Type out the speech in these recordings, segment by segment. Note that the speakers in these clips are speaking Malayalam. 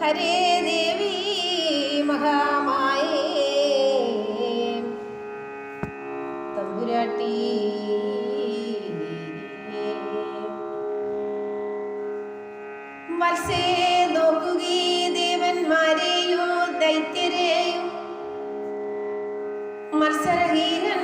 ഹരേ ദേവി മഹാമായേ. തമ്പുരാട്ടി. മത്സേ നോക്കുകീ ദേവന്മാരെയോ ദൈത്യരെയോ. മത്സരഹീനന്മാരാ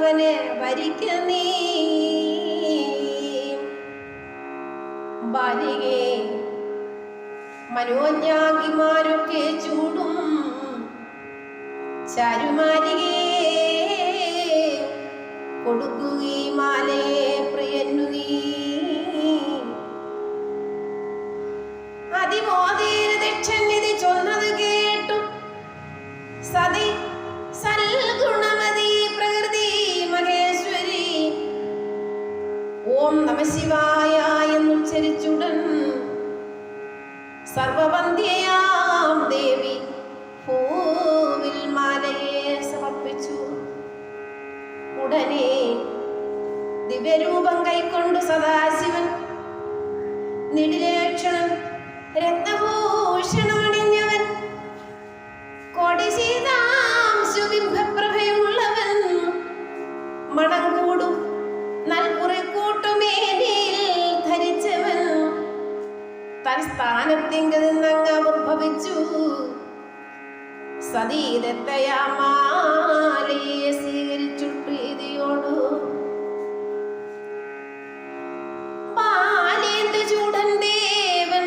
തോന്നുന്നവനെ വരിക്ക നീ. ബാലികേ ചൂടും ചാരുമാലികേ. ഓം നമ ശിവായ എന്നുച്ചരിച്ചുടൻ സർവവന്ധ്യയാം ദേവി ഭൂവിൽ മാലയെ സമർപ്പിച്ചു. ഉടനെ ദിവ്യരൂപം കൈക്കൊണ്ടു സദാശിവൻ നിടിലേക്ഷണൻ രത്നഭൂഷണമണിഞ്ഞവൻ സ്ഥാനത്തിങ്കിൽ നിന്നങ്ങ് ഉദ്ഭവിച്ചു സതീരത്തയാമാലയെ സ്വീകരിച്ചു പ്രീതിയോടു. ചൂടൻ ദേവൻ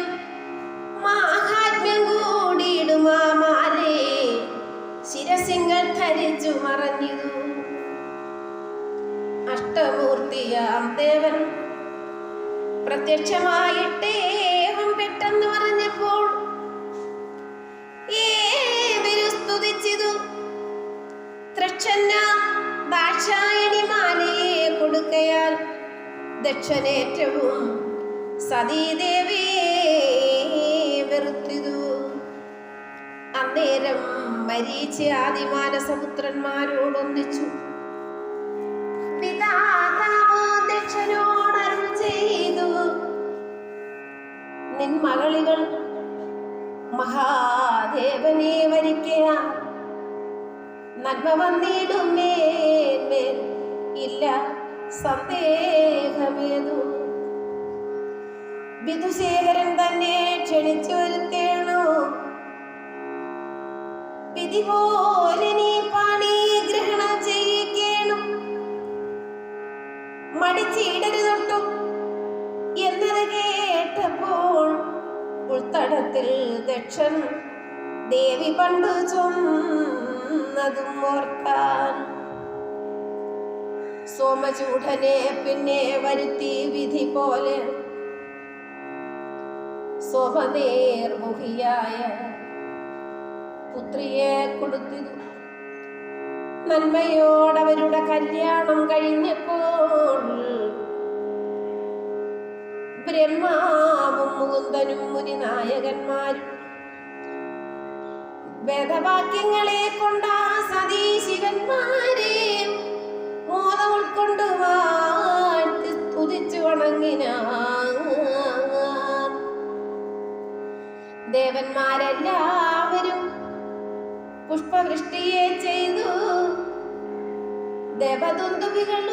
അഷ്ടമൂർത്തിയാം ദേവൻ പ്രത്യക്ഷമായിട്ടേവം പെട്ടെന്ന് പറഞ്ഞപ്പോൾ ഏവരും സ്തുതിച്ചിതു. കൊടുക്കയാൽ ദക്ഷനേറ്റവും സതീദേവിയെ വെറുത്തിതു. അന്നേരം മരീച്ച ആദിമാനസപുത്രന്മാരോടൊന്നിച്ചു നന്മ വന്നിടും ഇല്ല സന്ദേഹമേതു. വിധുശേഖരൻ തന്നെ ക്ഷണിച്ചു വരുത്തേണു? വിധി പോലെ നീ പണി ഗ്രഹണം ചെയ്യിക്കേണം. മടിച്ചിടരുതൊട്ടു എന്നത് കേട്ടപ്പോൾ ഉൾത്തടത്തിൽ ദക്ഷൻ ദേവി പണ്ട് ചൊന്നതും ഓർക്കാൻ. സോമചൂഢനെ പിന്നെ വരുത്തി വിധി പോലെ. സോമനേർമുഖിയായ പുത്രിയെ കൊടുത്തിരുന്നു നന്മയോടവരുടെ കല്യാണം കഴിഞ്ഞപ്പോൾ ബ്രഹ്മാവും മുകുന്ദനും മുനിനായകന്മാരും വേദവാക്യങ്ങളെ കൊണ്ടാ സതീശിവന്മാരെ മോദം ഉൾക്കൊണ്ട് വാഴ്ത്തി വണങ്ങിന ദേവന്മാരെല്ലാവരും പുഷ്പവൃഷ്ടിയെ ചെയ്തു. ദേവദുന്ദുവികളും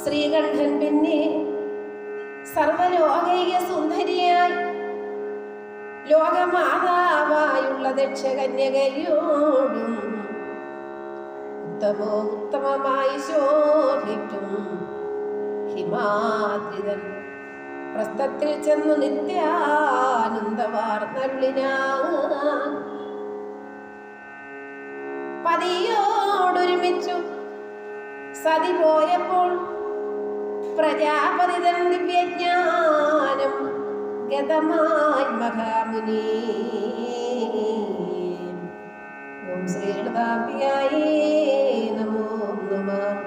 ശ്രീകണ്ഠൻ പിന്നെ സർവലോകൈക സുന്ദരിയായി. ലോകമാതാവായുള്ള ദക്ഷകന്യകയോടും ഉത്തമോ ഉത്തമമായി ശോഭിക്കും. ഹിമാദ്രിതൻ പ്രസ്ഥത്തിൽ ചെന്നു നിത്യാനന്ദവാർന്നരുളിനാൻ പതിയോടൊരുമിച്ചു സതി പോയപ്പോൾ പ്രജാപതി തൻ ദിവ്യജ്ഞാനം ഗതമായി മഹാമുനി. ഓം ശ്രീ നമോ നമ.